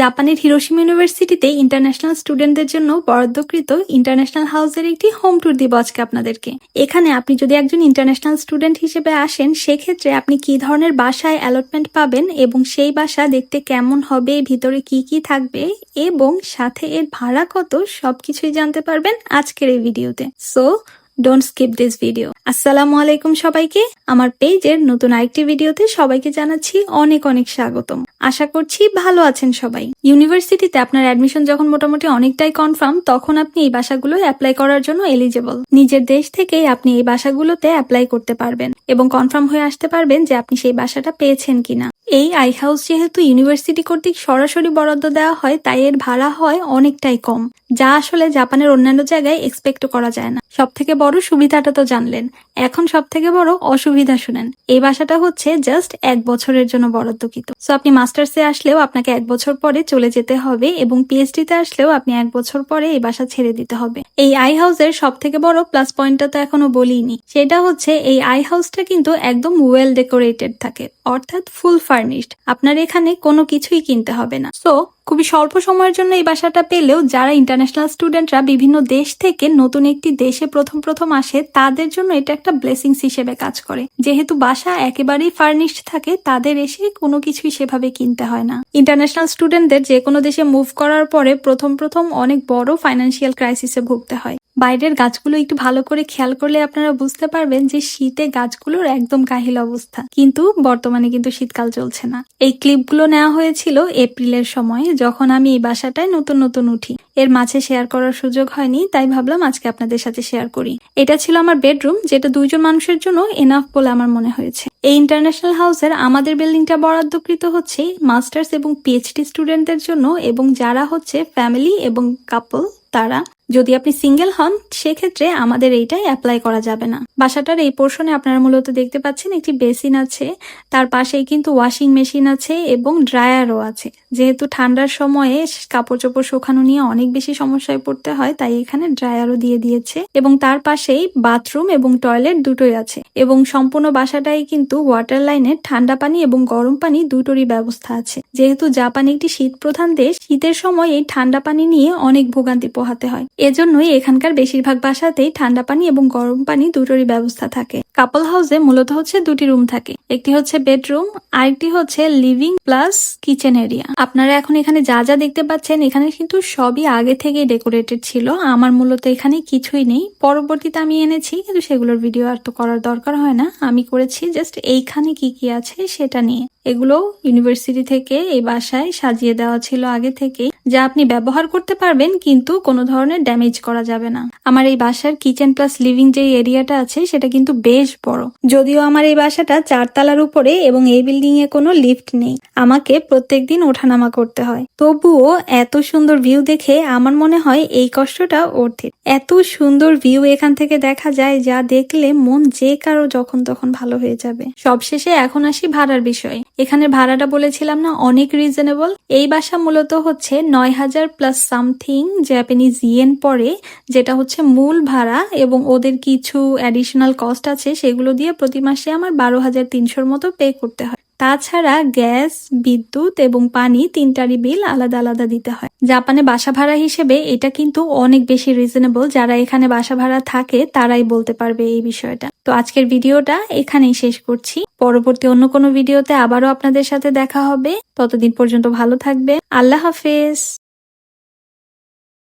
জাপানের হিরোশিমা ইউনিভার্সিটিতে ইন্টারন্যাশনাল স্টুডেন্টদের জন্য বরাদ্দকৃত ইন্টারন্যাশনাল হাউসের একটি হোম ট্যুর দিব আজকে আপনাদেরকে। এখানে আপনি যদি একজন ইন্টারন্যাশনাল স্টুডেন্ট হিসেবে আসেন, সেক্ষেত্রে আপনি কি ধরনের বাসায় অ্যালটমেন্ট পাবেন এবং সেই বাসা দেখতে কেমন হবে, ভিতরে কি কি থাকবে এবং সাথে এর ভাড়া কত, সবকিছুই জানতে পারবেন আজকের এই ভিডিওতে। So don't skip this video আসসালামু আলাইকুম সবাইকে। আমার পেজের নতুন আরেকটি ভিডিওতে সবাইকে জানাচ্ছি অনেক অনেক স্বাগতম। আশা করছি ভালো আছেন সবাই। ইউনিভার্সিটিতে আপনার অ্যাডমিশন যখন মোটামুটি অনেকটাই কনফার্ম, তখন আপনি এই বাসাগুলো অ্যাপ্লাই করার জন্য এলিজেবল। নিজের দেশ থেকে আপনি এই বাসাগুলোতে অ্যাপ্লাই করতে পারবেন এবং কনফার্ম হয়ে আসতে পারবেন যে আপনি সেই বাসাটা পেয়েছেন কিনা। এই আই হাউস যেহেতু ইউনিভার্সিটি কর্তৃক সরাসরি বরাদ্দ দেওয়া হয়, তাই এর ভাড়া হয় অনেকটাই কম, যা আসলে জাপানের অন্যান্য জায়গায় এক্সপেক্ট করা যায় না। সব থেকে বড় সুবিধাটা তো জানলেন। এখন সব থেকে বড় অসুবিধা শুনেন, এই বাসাটা হচ্ছে জাস্ট এক বছরের জন্য বরাদ্দকৃত। সো আপনি মাস্টার্সে আসলেও আপনাকে এক বছর পরে চলে যেতে হবে এবং পিএইচডিতে আসলেও আপনি এক বছর পরে এই বাসা ছেড়ে দিতে হবে। এই আই হাউসের সব থেকে বড় প্লাস পয়েন্টটা তো এখনও বলিনি। সেটা হচ্ছে এই আই হাউসটা কিন্তু একদম ওয়েল ডেকোরেটেড থাকে, অর্থাৎ ফুল ফার্নিশড আপনার এখানে কোনো কিছুই কিনতে হবে না। সো খুবই স্বল্প সময়ের জন্য এই বাসাটা পেলেও যারা ইন্টারন্যাশনাল স্টুডেন্টরা বিভিন্ন দেশ থেকে নতুন একটি দেশে প্রথম প্রথম আসে, তাদের জন্য এটা একটা ব্লেসিংস হিসেবে কাজ করে। যেহেতু বাসা একেবারেই ফার্নিশড থাকে, তাদের এসে কোনো কিছুই সেভাবে কিনতে হয় না। ইন্টারন্যাশনাল স্টুডেন্টদের যে কোনো দেশে মুভ করার পরে প্রথম প্রথম অনেক বড় ফাইন্যান্সিয়াল ক্রাইসিসে ভুগতে হয়। বাইরের গাছগুলো একটু ভালো করে খেয়াল করলে আপনারা বুঝতে পারবেন যে শীতে গাছগুলোর একদম কাহিল অবস্থা। কিন্তু বর্তমানে কিন্তু শীতকাল চলছে না। এই ক্লিপগুলো নেওয়া হয়েছিল এপ্রিলের সময় যখন আমি এই বাসাটায় নতুন নতুন উঠি। এর মাঝে শেয়ার করার সুযোগ হয়নি, তাই ভাবলাম আজকে আপনাদের সাথে শেয়ার করি। এটা ছিল আমার বেডরুম, যেটা দুইজন মানুষের জন্য এনাফ বলে আমার মনে হয়েছে। এই ইন্টারন্যাশনাল হাউসের আমাদের বিল্ডিংটা বরাদ্দকৃত হচ্ছে মাস্টার্স এবং পিএইচডি স্টুডেন্টদের জন্য এবং যারা হচ্ছে ফ্যামিলি এবং কাপল তারা যদি আপনি সিঙ্গেল হন, সেক্ষেত্রে আমাদের এইটাই অ্যাপ্লাই করা যাবে না। বাসাটার এই পোর্শনে আপনারা মূলত দেখতে পাচ্ছেন একটি বেসিন আছে, তার পাশেই কিন্তু ওয়াশিং মেশিন আছে এবং ড্রায়ারও আছে। যেহেতু ঠান্ডার সময়ে কাপড় চোপড় শুকানো নিয়ে অনেক বেশি সমস্যায় পড়তে হয়, তাই এখানে ড্রায়ারও দিয়ে দিয়েছে এবং তার পাশেই বাথরুম এবং টয়লেট দুটোই আছে এবং সম্পূর্ণ বাসাটাই কিন্তু ওয়াটার লাইনে ঠান্ডা পানি এবং গরম পানি দুটোরই ব্যবস্থা আছে। যেহেতু জাপান একটি শীত প্রধান দেশ, শীতের সময় এই ঠান্ডা পানি নিয়ে অনেক ভোগান্তি পোহাতে হয়। এজন্যই এখানকার বেশিরভাগ বাসাতেই ঠান্ডা পানি এবং গরম পানি দুটোরই ব্যবস্থা থাকে। কাপল হাউসে মূলত হচ্ছে দুটি রুম থাকে। একটি হচ্ছে বেডরুম আরেকটি হচ্ছে লিভিং প্লাস কিচেন এরিয়া আপনারা এখন এখানে যা যা দেখতে পাচ্ছেন, এখানে কিন্তু সবই আগে থেকে ডেকোরেটেড ছিল। আমার মূলত এখানে কিছুই নেই। পরবর্তীতে আমি এনেছি, কিন্তু সেগুলোর ভিডিও আর তো করার দরকার হয় না। আমি করেছি জাস্ট এইখানে কি কি আছে সেটা নিয়ে। এগুলো ইউনিভার্সিটি থেকে এই বাসায় সাজিয়ে দেওয়া ছিল আগে থেকেই, যা আপনি ব্যবহার করতে পারবেন, কিন্তু কোনো ধরনের ড্যামেজ করা যাবে না। আমার এই বাসার কিচেন প্লাস লিভিং যে এরিয়াটা আছে, সেটা কিন্তু বেশ বড়। যদিও আমার এই বাসাটা চারতলার উপরে এবং এই বিল্ডিং এ কোনো লিফট নেই, আমাকে প্রত্যেকদিন ওঠানামা করতে হয়। তবুও এত সুন্দর ভিউ দেখে আমার মনে হয় এই কষ্টটা অর্থিত এত সুন্দর ভিউ এখান থেকে দেখা যায়, যা দেখলে মন যে কারও যখন তখন ভালো হয়ে যাবে। সবশেষে এখন আসি ভাড়ার বিষয়ে। এখানে ভাড়াটা বলেছিলাম না, অনেক রিজনেবল এই বাসা মূলত হচ্ছে নয় হাজার প্লাস সামথিং জ্যাপানিজ ইয়েন পরে, যেটা হচ্ছে মূল ভাড়া এবং ওদের কিছু অ্যাডিশনাল কস্ট আছে, সেগুলো দিয়ে প্রতি মাসে আমার বারো হাজার তিনশোর মতো পে করতে হয়। তাছাড়া গ্যাস, বিদ্যুৎ এবং পানি তিনটারই বিল আলাদা আলাদা দিতে হয়। জাপানে বাসা ভাড়া হিসেবে এটা কিন্তু অনেক বেশি রিজনেবল যারা এখানে বাসা ভাড়া থাকে, তারাই বলতে পারবে এই বিষয়টা। তো আজকের ভিডিওটা এখানেই শেষ করছি। পরবর্তী অন্য কোনো ভিডিওতে আবারও আপনাদের সাথে দেখা হবে। ততদিন পর্যন্ত ভালো থাকবে আল্লাহ হাফেজ।